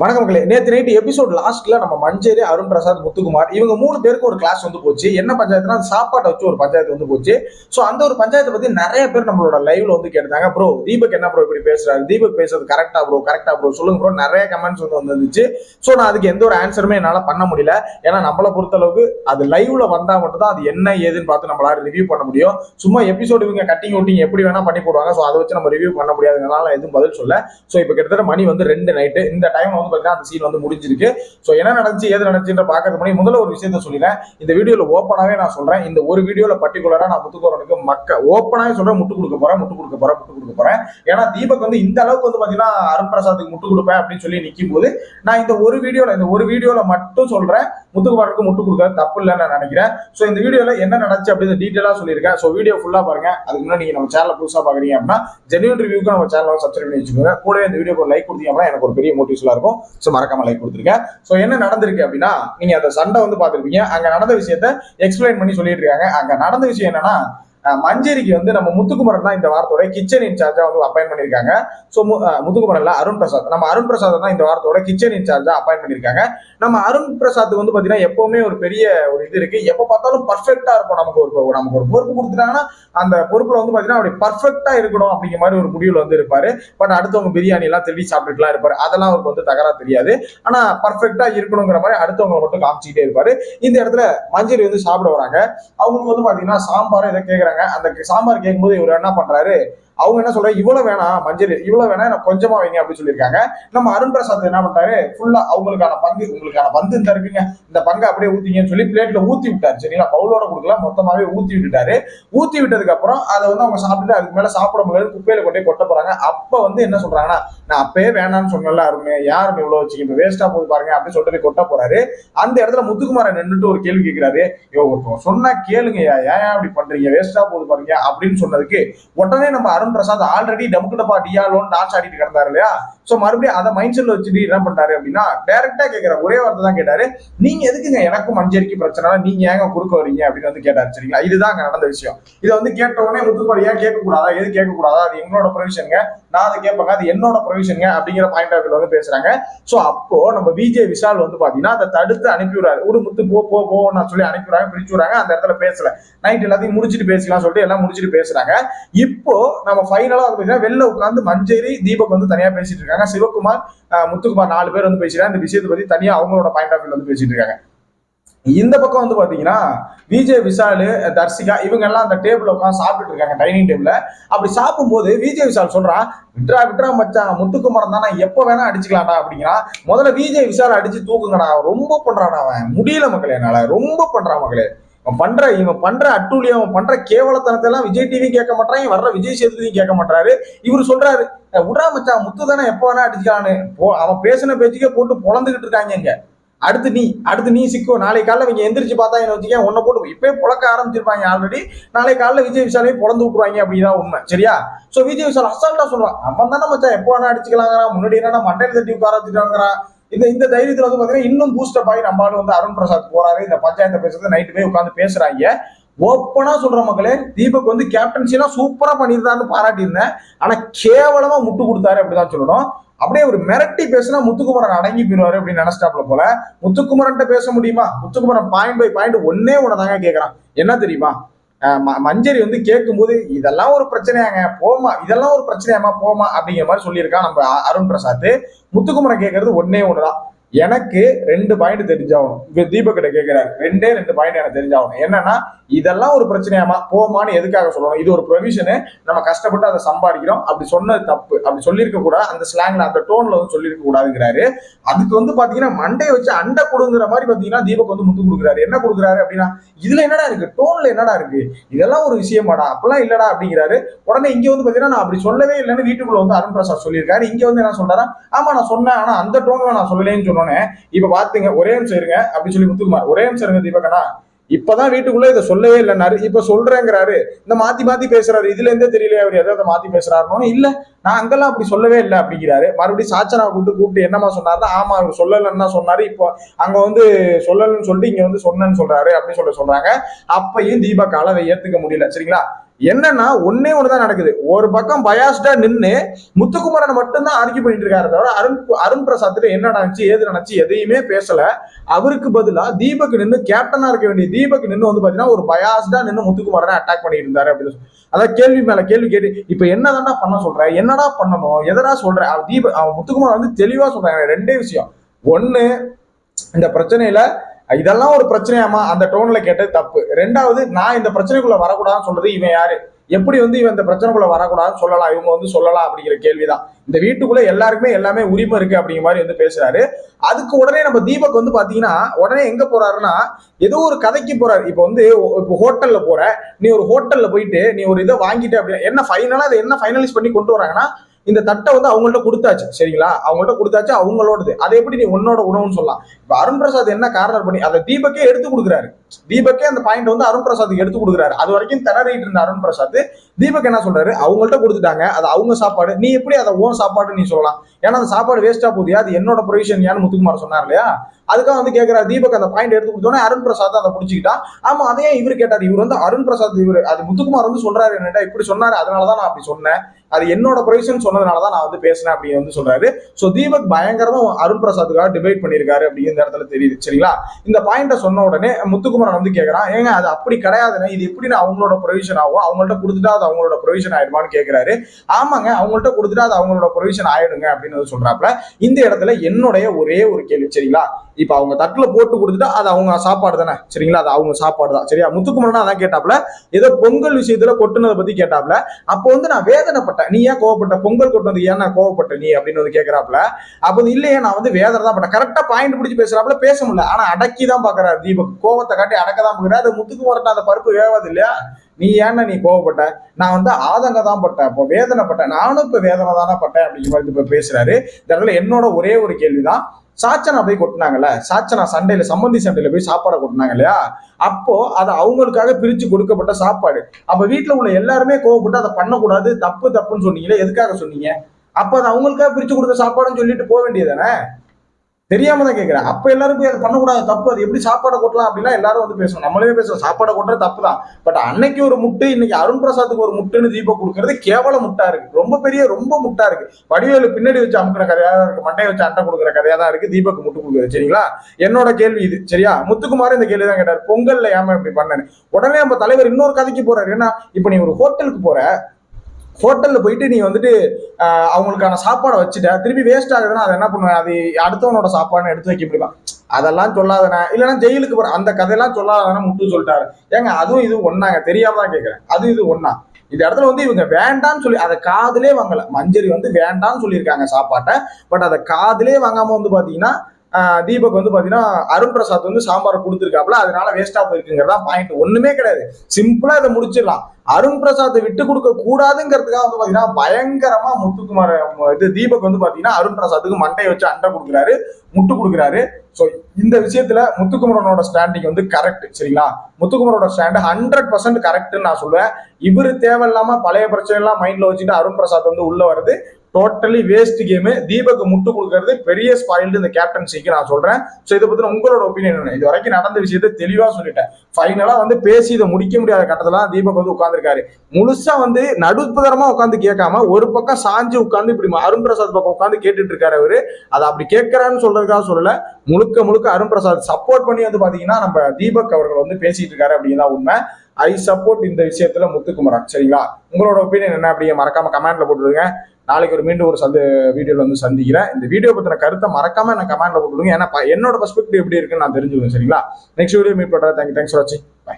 வணக்கம் மக்களே. நேற்று நைட்டு எபிசோட் லாஸ்ட்ல நம்ம மஞ்சரி அருண் பிரசாத் முத்துக்குமார் இவங்க மூணு பேருக்கு ஒரு கிளாஸ் வந்து போச்சு. என்ன பஞ்சாயத்துனா அந்த சாப்பாட்டை வச்சு ஒரு பஞ்சாயத்து வந்து போச்சு. ஸோ அந்த ஒரு பஞ்சாயத்தை பத்தி நிறைய பேர் நம்மளோட லைவ்ல வந்து கேட்டாங்க ப்ரோ தீபக் என்ன ப்ரோ இப்படி பேசுறாரு? தீபக் பேசுறது கரெக்டா ப்ரோ கரெக்டா ப்ரோ சொல்லுங்க ப்ரோ நிறைய கமெண்ட்ஸ் வந்து வந்துருந்துச்சு. ஸோ நான் அதுக்கு எந்த ஒரு ஆன்சருமே என்னால பண்ண முடியல. ஏன்னா நம்மளை பொறுத்த அளவுக்கு அது லைவ்ல வந்தா மட்டும் தான் அது என்ன ஏதுன்னு பார்த்து நம்மளால ரிவ்யூ பண்ண முடியும். சும்மா எபிசோடு இவங்க கட்டிங் ஒட்டிங் எப்படி வேணா பண்ணி போடுவாங்க. ஸோ அதை வச்சு நம்ம ரிவ்யூ பண்ண முடியாதுனால எதுவும் பதில் சொல்ல ஸோ இப்போ கிட்டத்தட்ட மணி வந்து ரெண்டு நைட்டு இந்த டைம் வந்து பார்த்தீங்கன்னா அந்த சீன் வந்து முடிஞ்சிருக்கு. ஸோ என்ன நடந்துச்சு ஏது நடந்துச்சுன்ற பார்க்கறது முன்னாடி முதல்ல ஒரு விஷயத்த சொல்லிடுறேன். இந்த வீடியோவில் ஓப்பனாகவே நான் சொல்றேன். இந்த ஒரு வீடியோவில் பர்டிகுலராக நான் முத்துக்கோரனுக்கு மக்க ஓப்பனாகவே சொல்றேன் முட்டு கொடுக்க போறேன் முட்டு கொடுக்க போகிறேன் முட்டு கொடுக்க போறேன். ஏன்னா தீபக் வந்து இந்த அளவுக்கு வந்து பார்த்தீங்கன்னா அருண் பிரசாத்துக்கு முட்டு கொடுப்பேன் அப்படின்னு சொல்லி நிற்கும் போது நான் இந்த ஒரு வீடியோவில் இந்த ஒரு வீடியோவில் மட்டும் சொல்றேன். முத்துக்குமாருக்கு முட்டு கொடுக்கறது தப்பு இல்லைன்னு நான் நினைக்கிறேன். ஸோ இந்த வீடியோவில் என்ன நடந்துச்சு அப்படின்னு டீட்டெயிலாக சொல்லியிருக்கேன். ஸோ வீடியோ ஃபுல்லாக பாருங்க. அதுக்கு முன்னாடி நீங்கள் நம்ம சேனலை புதுசாக பார்க்குறீங்க அப்படின்னா ஜென்யூன் ரிவ்யூக்கு நம்ம சேனலை சப்ஸ்கிரைப் பண்ணி வச்சுக்கோங்க. கூடவே இந்த வீடியோக்கு லைக் கொடுத்தீங்க அப்படின்னா எனக்கு ஒரு பெரிய மோட்டிவ்ஸ்லாம் இருக்கும். ஸோ மறக்காம லைக் கொடுத்துருங்க. ஸோ என்ன நடந்திருக்கு அப்படின்னா நீங்க அந்த சண்டை வந்து பார்த்துருப்பீங்க. அங்க நடந்த விஷயத்த எக்ஸ்பிளைன் பண்ணி சொல்லிட்டு இருக்காங்க. அங்க நடந்த விஷயம் என்னன்னா மஞ்சரிக்கு வந்து நம்ம முத்துக்குமரன் தான் இந்த வாரத்தோட கிச்சன் இன்சார்ஜா வந்து அப்பாயின் பண்ணியிருக்காங்க ஸோ முத்துக்குமரன்ல அருண் பிரசாத். நம்ம அருண் பிரசாத் தான் இந்த வாரத்தோட கிச்சன் இன்சார்ஜா அப்பாயின் பண்ணியிருக்காங்க நம்ம அருண் பிரசாத் வந்து பாத்தீங்கன்னா எப்பவுமே ஒரு பெரிய ஒரு இது இருக்கு. எப்போ பார்த்தாலும் பர்ஃபெக்டா இருக்கும் நமக்கு ஒரு நமக்கு ஒரு பொறுப்பு கொடுத்துட்டாங்கன்னா அந்த பொறுப்புல வந்து பாத்தீங்கன்னா அப்படி பர்ஃபெக்டா இருக்கணும் அப்படிங்கிற மாதிரி ஒரு முடிவுல வந்து இருப்பாரு. பட் அடுத்தவங்க பிரியாணி எல்லாம் திருடி சாப்பிட்டுலாம் இருப்பாரு. அதெல்லாம் அவருக்கு வந்து தகரா தெரியாது. ஆனா பர்ஃபெக்டா இருக்கணுங்கிற மாதிரி அடுத்தவங்க மட்டும் காமிச்சிக்கிட்டே இருப்பாரு. இந்த இடத்துல மஞ்சரி வந்து சாப்பிட வராங்க. அவங்களுக்கு வந்து பாத்தீங்கன்னா சாம்பார் இதை கேக்குறாங்க அந்த சாம்பார் கேட்கும்போது இவர் என்ன பண்றாரு? அவங்க என்ன சொல்றாங்க இவ்வளவு வேணாம் மஞ்சள் இவ்வளவு வேணா எனக்கு கொஞ்சமா வைங்க அப்படின்னு சொல்லியிருக்காங்க. நம்ம அருண் பிரசாத் என்ன பண்றாரு ஃபுல்லா அவங்களுக்கான பங்கு உங்களுக்கான பந்து இந்த இருக்குங்க. இந்த பங்கை அப்படியே ஊத்திங்கன்னு சொல்லி பிளேட்ல ஊத்தி விட்டாரு. சரிங்களா? பவுலோட கொடுக்கல மொத்தமாவே ஊத்தி விட்டுட்டாரு. ஊத்தி விட்டதுக்கு அப்புறம் அதை வந்து அவங்க சாப்பிட்டு அதுக்கு மேல சாப்பிட முடியாது குப்பையில கொண்டே கொட்ட போறாங்க. அப்ப வந்து என்ன சொல்றாங்கன்னா நான் அப்பவே வேணாம்னு சொன்னல அருண் யாரும் இவ்வளவு வச்சுக்க இப்ப வேஸ்டா போகுது பாருங்க அப்படின்னு சொல்லிட்டு போய் கொட்ட போறாரு. அந்த இடத்துல முத்துக்குமாரன் நின்றுட்டு ஒரு கேள்வி கேட்கிறாரு யோ ஒருத்தவங்க சொன்னா கேளுங்கய்யா ஏன் அப்படி பண்றீங்க? வேஸ்டா போகுது பாருங்க அப்படின்னு சொன்னதுக்கு உடனே நம்ம அருண் பிரசாத் ஆல்ரெடி டமுக்கு டப்பா டியாலோன்னு டான்ஸ் ஆடிட்டு கிடந்தாரு இல்லையா? ஸோ மறுபடியும் அதை மைண்ட் செட்ல வச்சுட்டு என்ன பண்ணாரு அப்படின்னா டைரக்டா கேட்கிற ஒரே வார்த்தை தான் கேட்டாரு. நீங்க எதுக்குங்க எனக்கும் மஞ்சரிக்கு பிரச்சனை? நீங்க ஏங்க குறுக்க வரீங்க? அப்படின்னு வந்து கேட்டாரு சரிங்களா? இதுதான் அங்க நடந்த விஷயம். இதை வந்து கேட்ட உடனே முத்துப்பாடி ஏன் கேட்கக்கூடாதா? எது கேட்கக்கூடாதா? அது எங்களோட ப்ரொவிஷனுங்க நான் அதை கேட்பேங்க. அது என்னோட ப்ரொவிஷனுங்க அப்படிங்கிற பாயிண்ட் ஆஃப் வந்து பேசுறாங்க. சோ அப்போ நம்ம விஜய் விஷால் வந்து பாத்தீங்கன்னா அதை தடுத்து அனுப்பி விடுறாரு ஒரு முத்து போ போ போ நான் சொல்லி அனுப்பி விடுறாங்க பிரிச்சு விடுறாங்க. அந்த இடத்துல பேசல. நைட் எல்லாத்தையும் முடிச்சுட்டு பேசிக்கலாம் சொல்லிட்டு எல்லாம் முடிச்சுட்டு பேசுறாங்க. இப்போ நம்ம ஃபைனலா வந்து பார்த்தீங்கன்னா வெளில உட்காந்து மஞ்சேரி தீபக் வந்து தனியா பேசிட்டு இருக்காங்க. சிவகுமார் முத்துக்குமார் நாலு பேர் வந்து பேசுறாங்க இந்த விஷயத்தை பத்தி தனியா அவங்களோட பாயிண்ட் ஆஃப் வியூ வந்து பேசிட்டு இருக்காங்க. இந்த பக்கம் வந்து பாத்தீங்கன்னா விஜய் விஷாலு தர்சிகா இவங்க எல்லாம் அந்த டேபிள் உட்காந்து சாப்பிட்டுட்டு இருக்காங்க டைனிங் டேபிள்ல அப்படி சாப்பிடும்போது விஜய் விஷால் சொல்றான் விட்ரா விட்ரா மச்சான் முத்துக்குமரன் தானே எப்ப வேணா அடிச்சுக்கலாம்டா அப்படிங்கிறான் முதல்ல விஜய் விஷால் அடிச்சு தூக்குங்கடா ரொம்ப பண்றான் அவன். முடியல மக்களே என்னால. ரொம்ப பண்றான் மக்களே. அவன் பண்ற இவன் பண்ற அட்டூழியம் அவன் பண்ற கேவலத்தனத்தை எல்லாம் விஜய் டிவி கேட்க மாட்டான் வர்ற விஜய் சேதுபதியும் கேட்க மாட்டாரு இவர் சொல்றாரு விடா மச்சான் முத்து தானே எப்ப வேணா அடிச்சுக்கலான்னு. போ அவன் பேசின பேச்சுக்கே போட்டு பொழந்துகிட்டு இருக்காங்க இங்க. அடுத்து நீ அடுத்து நீ சிக்கோ நாளை காலைல இவங்க எந்திரிச்சு பார்த்தா என்ன வச்சுக்க உன்னை போட்டு இப்பவே புழக்க ஆரம்பிச்சிருப்பாங்க ஆல்ரெடி நாளை காலைல விஜய் விஷாலையும் பிறந்து விட்டுருவாங்க அப்படிதான் உண்மை. சரியா? ஸோ விஜய் விஷால் அசால்ட்டா சொல்றான் அவன் தானே மச்சான் எப்போ வேணா அடிச்சுக்கலாங்கிறான் முன்னாடி என்ன மண்டையில தட்டி உட்கார வச்சுட்டாங்கிறான் இந்த இந்த தைரியத்துல வந்து பாத்தீங்கன்னா இன்னும் பூஸ்டப் ஆகி நம்மளால வந்து அருண் பிரசாத் போறாரு. இந்த பஞ்சாயத்தை பேசுறது நைட்டு போய் உட்காந்து பேசுறாங்க. ஓப்பனா சொல்ற மக்களே தீபக் வந்து கேப்டன்சிலாம் சூப்பரா பண்ணியிருந்தாருன்னு பாராட்டியிருந்தேன். ஆனா கேவலமா முட்டு கொடுத்தாரு அப்படிதான் சொல்லணும். அப்படியே ஒரு மிரட்டி பேசினா முத்துக்குமரன் அடங்கி போயிருவாரு அப்படின்னு நினைச்சிட்டாப்ல போல. முத்துக்குமரன்ட்ட பேச முடியுமா? முத்துக்குமரன் பாயிண்ட் பை பாயிண்ட் ஒன்னே ஒன்னு தாங்க கேக்குறான். என்ன தெரியுமா? மஞ்சரி வந்து கேட்கும்போது இதெல்லாம் ஒரு பிரச்சனையாங்க போமா இதெல்லாம் ஒரு பிரச்சனையாமா போமா அப்படிங்கிற மாதிரி சொல்லியிருக்கான் நம்ம அருண் பிரசாத். முத்துக்குமரன் கேட்கறது ஒன்னே தான் எனக்கு ரெண்டு பாயிண்ட் தெரிஞ்சாகணும். இப்போ தீபக் கிட்ட கேட்கிறாரு ரெண்டே ரெண்டு பாயிண்ட் எனக்கு தெரிஞ்சாகணும். என்னன்னா இதெல்லாம் ஒரு பிரச்சனையாமா போமான்னு எதுக்காக சொல்லணும்? இது ஒரு ப்ரொவிஷனு நம்ம கஷ்டப்பட்டு அதை சம்பாதிக்கிறோம். அப்படி சொன்னது தப்பு. அப்படி சொல்லியிருக்க கூடாது அந்த ஸ்லாங்ல அந்த டோன்ல வந்து சொல்லியிருக்க கூடாதுங்கிறாரு. அதுக்கு வந்து பாத்தீங்கன்னா மண்டையை வச்சு அண்டை கொடுங்கிற மாதிரி பாத்தீங்கன்னா தீபக் வந்து முத்து கொடுக்குறாரு. என்ன கொடுக்குறாரு அப்படின்னா இதுல என்னடா இருக்கு? டோன்ல என்னடா இருக்கு? இதெல்லாம் ஒரு விஷயமாடா. அப்பெல்லாம் இல்லடா அப்படிங்கிறாரு. உடனே இங்க வந்து பாத்தீங்கன்னா நான் அப்படி சொல்லவே இல்லைன்னு வீட்டுக்குள்ள வந்து அருண் பிரசாத் சொல்லியிருக்காரு. இங்க வந்து என்ன சொல்றாரு? ஆமா நான் சொன்னேன். ஆனா அந்த டோன்ல நான் சொல்லலேன்னு போனேன். இப்ப பாத்துங்க ஒரே நிமிஷம் இருங்க அப்படின்னு சொல்லி முத்துக்குமார் ஒரே நிமிஷம் இருங்க தீபகண்ணா இப்பதான் வீட்டுக்குள்ள இதை சொல்லவே இல்லைன்னாரு இப்ப சொல்றேங்கிறாரு. இந்த மாத்தி மாத்தி பேசுறாரு இதுல இருந்தே தெரியலையே அவர் எதாவது மாத்தி பேசுறாருன்னு. இல்ல நான் அங்கெல்லாம் அப்படி சொல்லவே இல்லை அப்படிங்கிறாரு. மறுபடியும் சாச்சனா கூப்பிட்டு கூப்பிட்டு என்னமா சொன்னாருன்னா ஆமா அவர் சொல்லலைன்னு தான் சொன்னாரு. இப்போ அங்க வந்து சொல்லலன்னு சொல்லிட்டு இங்க வந்து சொன்னேன்னு சொல்றாரு அப்படின்னு சொல்ல சொல்றாங்க. அப்பையும் தீபக் அளவை ஏத்துக்க முடியல சரிங்களா? என்னன்னா ஒன்னே ஒண்ணுதான் நடக்குது. ஒரு பக்கம் பயாஸ்டா நின்னு முத்துக்குமரன் மட்டும்தான் ஆர்கியூ பண்ணிட்டு இருக்காரு தவிர அருண் அருண் பிரசாத் என்ன நடந்துச்சு ஏது நடந்துச்சு எதையுமே பேசல. அவருக்கு பதிலா தீபக் நின்று கேப்டனா இருக்க வேண்டிய தீபக் நின்று வந்து பாத்தீங்கன்னா ஒரு பயாஸ்டா நின்று முத்துக்குமரனை அட்டாக் பண்ணிட்டு இருந்தாரு அப்படின்னு அதான் கேள்வி மேல கேள்வி கேட்டு இப்ப என்னதான்டா பண்ண சொல்ற? என்னடா பண்ணணும்? எதடா சொல்ற? தீபக் அவன் முத்துக்குமார் வந்து தெளிவா சொல்றாங்க ரெண்டே விஷயம். ஒண்ணு இந்த பிரச்சனையில இதெல்லாம் ஒரு பிரச்சனையாமா அந்த டோன்ல கேட்டது தப்பு. ரெண்டாவது நான் இந்த பிரச்சனைக்குள்ள வரக்கூடாதுன்னு சொல்றது இவன் யாரு? எப்படி வந்து இவன் இந்த பிரச்சனைக்குள்ள வரக்கூடாதுன்னு சொல்லலாம்? இவங்க வந்து சொல்லலாம் அப்படிங்கிற கேள்விதான். இந்த வீட்டுக்குள்ள எல்லாருக்குமே எல்லாமே உரிமை இருக்கு அப்படிங்கிற மாதிரி வந்து பேசுறாரு. அதுக்கு உடனே நம்ம தீபக் வந்து பாத்தீங்கன்னா உடனே எங்க போறாருன்னா ஏதோ ஒரு கதைக்கு போறாரு. இப்போ வந்து இப்போ ஹோட்டல்ல போற நீ ஒரு ஹோட்டல்ல போயிட்டு நீ ஒரு இதை வாங்கிட்டு அப்படின்னா என்ன ஃபைனலா அதை என்ன ஃபைனலைஸ் பண்ணி கொண்டு வராங்கன்னா இந்த தட்டை வந்து அவங்கள்ட்ட கொடுத்தாச்சு சரிங்களா? அவங்கள்ட்ட கொடுத்தாச்சு அவங்களோடது. அதை எப்படி நீ உன்னோட உணவுன்னு சொல்லலாம். இப்போ அருண் பிரசாத் என்ன கார்னர் பண்ணி அதை தீபக்கே எடுத்து கொடுக்குறாரு. தீபக்கே அந்த பாயிண்ட் வந்து அருண் பிரசாத்துக்கு எடுத்து கொடுக்குறாரு. அது வரைக்கும் திணறிட்டு இருந்த அருண் பிரசாத் தீபக் என்ன சொல்றாரு? அவங்கள்ட்ட கொடுத்துட்டாங்க. அது அவங்க சாப்பாடு. நீ எப்படி அதை ஓன் சாப்பாடு நீ சொல்லலாம். ஏன்னா அந்த சாப்பாடு வேஸ்டா போகுது அது என்னோட ப்ரொவிஷன் ஏன்னு முத்துக்குமார் சொன்னார் இல்லையா? அதுக்காக வந்து கேட்கிறாரு தீபக் அந்த பாயிண்ட் எடுத்து கொடுத்தோன்னே அருண் பிரசாத் அதை பிடிச்சிக்கிட்டா. ஆமா அதையே இவர் கேட்டார். இவர் வந்து அருண் பிரசாத் இவர். அது முத்துக்குமார் வந்து சொல்றாரு என்னடா இப்படி சொன்னாரு. அதனாலதான் நான் அப்படி சொன்னேன். அது என்னோட ப்ரொவிஷன் சொன்னதுனால தான் நான் வந்து பேசினேன் அப்படின்னு வந்து சொல்றாரு. ஸோ தீபக் பயங்கரமா அருண் பிரசாத்துக்காக டிபேட் பண்ணியிருக்காரு அப்படின்னு இந்த இடத்துல தெரியுது. சரிங்களா? இந்த பாயிண்ட சொன்ன உடனே முத்துக்குமாரன் வந்து கேட்கறான் ஏங்க அது அப்படி கிடையாதுண்ணே. இது எப்படின்னு அவங்களோட ப்ரொவிஷன் ஆகும்? அவங்கள்ட்ட கொடுத்துட்டா அது அவங்களோட ப்ரொவிஷன் ஆயிடுமான்னு கேட்கிறாரு ஆமாங்க அவங்கள்ட்ட கொடுத்துட்டா அது அவங்களோட ப்ரொவிஷன் ஆயிடுங்க அப்படின்னு சொல்றாப்புல. சொல்றாப்ல இந்த இடத்துல என்னுடைய ஒரே ஒரு கேள்வி சரிங்களா? இப்ப அவங்க தட்டுல போட்டு கொடுத்துட்டா அது அவங்க சாப்பாடு தானே? சரிங்களா? அது அவங்க சாப்பாடு தான். சரியா? முத்துக்குமரனா அதான் கேட்டாப்ல ஏதோ பொங்கல் விஷயத்துல கொட்டுனதை பத்தி கேட்டாப்ல அப்போ வந்து நான் வேதனைப்பட்டேன். நீ ஏன் கோவப்பட்ட? பொங்கல் கொட்டினது ஏன் நான் கோவப்பட்ட நீ அப்படின்னு வந்து கேட்கிறாப்ல அப்போ வந்து இல்லையே நான் வந்து வேதனை தான் பட்டேன். கரெக்டா பாயிண்ட் பிடிச்சி பேசுறாப்புல பேச முடியல. ஆனா அடக்கி தான் பாக்குறாரு தீபக். கோவத்தை காட்டி அடக்க தான் பாக்குறாரு. அது முத்துக்குமரன் அந்த பருப்பு வேவாது இல்லையா? நீ ஏன்னா நீ கோவப்பட்ட? நான் வந்து ஆதங்க தான் பட்டேன் இப்போ வேதனைப்பட்டேன். நானும் இப்போ வேதனை தானே பட்டேன் அப்படிங்கிற மாதிரி இப்போ பேசுறாரு. இந்த இடத்துல என்னோட ஒரே ஒரு கேள்விதான். சாச்சனா போய் கொட்டினாங்கல்ல? சாச்சனா சண்டையில சம்மந்தி சண்டையில போய் சாப்பாடை கொட்டினாங்க இல்லையா? அப்போ அது அவங்களுக்காக பிரிச்சு கொடுக்கப்பட்ட சாப்பாடு. அப்ப வீட்டுல உள்ள எல்லாருமே கோவப்பட்டு அதை பண்ணக்கூடாது தப்பு தப்புன்னு சொன்னீங்களே எதுக்காக சொன்னீங்க? அப்ப அது அவங்களுக்காக பிரிச்சு கொடுத்த சாப்பாடுன்னு சொல்லிட்டு போக வேண்டியதானே தெரியாம தான் கேட்கிறேன் அப்ப எல்லாரும் போய் அதை பண்ணக்கூடாது தப்பு. அது எப்படி சாப்பாடை கொட்டலாம் அப்படின்னா எல்லாரும் வந்து பேசணும் நம்மளே பேசுவோம். சாப்பாடை கொட்டுறது தப்பு தான். பட் அன்னைக்கு ஒரு முட்டு இன்னைக்கு அருண் பிரசாத்துக்கு ஒரு முட்டுன்னு தீபக் கொடுக்கறது கேவல முட்டா இருக்கு. ரொம்ப பெரிய ரொம்ப முட்டா இருக்கு. வடிவேலு பின்னாடி வச்சு அமுக்கிற கதையா தான் இருக்கு. மட்டையை வச்சு அட்டை கொடுக்குற கதையா தான் இருக்கு. தீபக் முட்டு கொடுக்குறது சரிங்களா? என்னோட கேள்வி இது. சரியா? முத்துக்குமார் இந்த கேள்வி தான் கேட்டார். பொங்கல்ல ஏமா இப்படி பண்ணேன்னு. உடனே நம்ம தலைவர் இன்னொரு கதைக்கு போறாரு. ஏன்னா இப்ப நீ ஒரு ஹோட்டலுக்கு போற. ஹோட்டலில் போயிட்டு நீ வந்துட்டு அவங்களுக்கான சாப்பாடை வச்சுட்ட. திருப்பி வேஸ்ட் ஆகுதுன்னா அதை என்ன பண்ணுவேன் அது அடுத்தவனோட சாப்பாடுன்னு எடுத்து வைக்க முடியுமா? அதெல்லாம் சொல்லாதன இல்லைன்னா ஜெயிலுக்கு போற அந்த கதையெல்லாம் சொல்லாதன முட்டு சொல்லிட்டாரு. ஏங்க அதுவும் இது ஒன்னாங்க தெரியாம தான் கேட்குறேன் அது இது ஒன்னா இந்த இடத்துல வந்து இவங்க வேண்டாம்னு சொல்லி அதை காதலே வாங்கல. மஞ்சரி வந்து வேண்டாம்னு சொல்லியிருக்காங்க சாப்பாட்டை. பட் அதை காதலே வாங்காம வந்து பார்த்தீங்கன்னா தீபக் வந்து பாத்தீங்கன்னா அருண் பிரசாத் வந்து சாம்பார் கொடுத்துருக்காப்புல அதனால வேஸ்டா போயிருக்குங்கிறதா பாயிண்ட் ஒண்ணுமே கிடையாது. சிம்பிளா இதை முடிச்சிடலாம். அருண் பிரசாத்தை விட்டு கொடுக்க கூடாதுங்கிறதுக்காக வந்து பாத்தீங்கன்னா பயங்கரமா முத்துக்குமார் இது தீபக் வந்து பாத்தீங்கன்னா அருண் பிரசாத்துக்கு மண்டையை வச்சு அண்டை கொடுக்குறாரு முட்டு கொடுக்குறாரு. ஸோ இந்த விஷயத்துல முத்துக்குமரனோட ஸ்டாண்டிங் வந்து கரெக்ட் சரிங்களா? முத்துக்குமரோட ஸ்டாண்ட் ஹண்ட்ரட் பர்சன்ட் கரெக்ட்னு நான் சொல்லுவேன். இவரு தேவையில்லாம பழைய பிரச்சனை எல்லாம் மைண்ட்ல வச்சுட்டு அருண் பிரசாத் வந்து உள்ள வருது. டோட்டலி வேஸ்ட் கேமு தீபக்கு முட்டு கொடுக்கறது பெரிய ஸ்பாயில்டு இந்த கேப்டன்சிக்கு நான் சொல்றேன். ஸோ இதை பத்தின உங்களோட ஒப்பீனியன் என்ன இது வரைக்கும் நடந்த விஷயத்தை தெளிவா சொல்லிட்டேன். ஃபைனலா வந்து பேசி இதை முடிக்க முடியாத கட்டத்துல தீபக் வந்து உட்காந்துருக்காரு முழுசா வந்து நடுப்புதரமா உட்காந்து கேட்காம ஒரு பக்கம் சாஞ்சு உட்காந்து இப்படி அருண் பிரசாத் பக்கம் உட்காந்து கேட்டுட்டு இருக்காரு அவரு. அதை அப்படி கேட்கறான்னு சொல்றதுக்காக சொல்லல. முழுக்க முழுக்க அருண் பிரசாத் சப்போர்ட் பண்ணி வந்து பாத்தீங்கன்னா நம்ம தீபக் அவர்கள் வந்து பேசிட்டு இருக்காரு அப்படின்னு உண்மை. ஐ சப்போர்ட் இந்த விஷயத்துல முத்துக்குமரன் சரிங்களா? உங்களோட ஒப்பீனியன் என்ன அப்படிங்க மறக்காம கமெண்ட்ல போட்டுருங்க நாளைக்கு ஒரு மீண்டும் ஒரு சந்து வீடியோல வந்து சந்திக்கிறேன். இந்த வீடியோ பத்தின கருத்தை மறக்காம நான் கமெண்ட்ல போட்டுருங்க ஏன்னா என்னோட பர்ஸ்பெக்டிவ் எப்படி இருக்குன்னு நான் தெரிஞ்சுக்கணும் சரிங்களா? நெக்ஸ்ட் வீடியோ மீட் பண்றேன். தேங்க்யூ தேங்க்ஸ் ஃபார் வாட்சிங் பை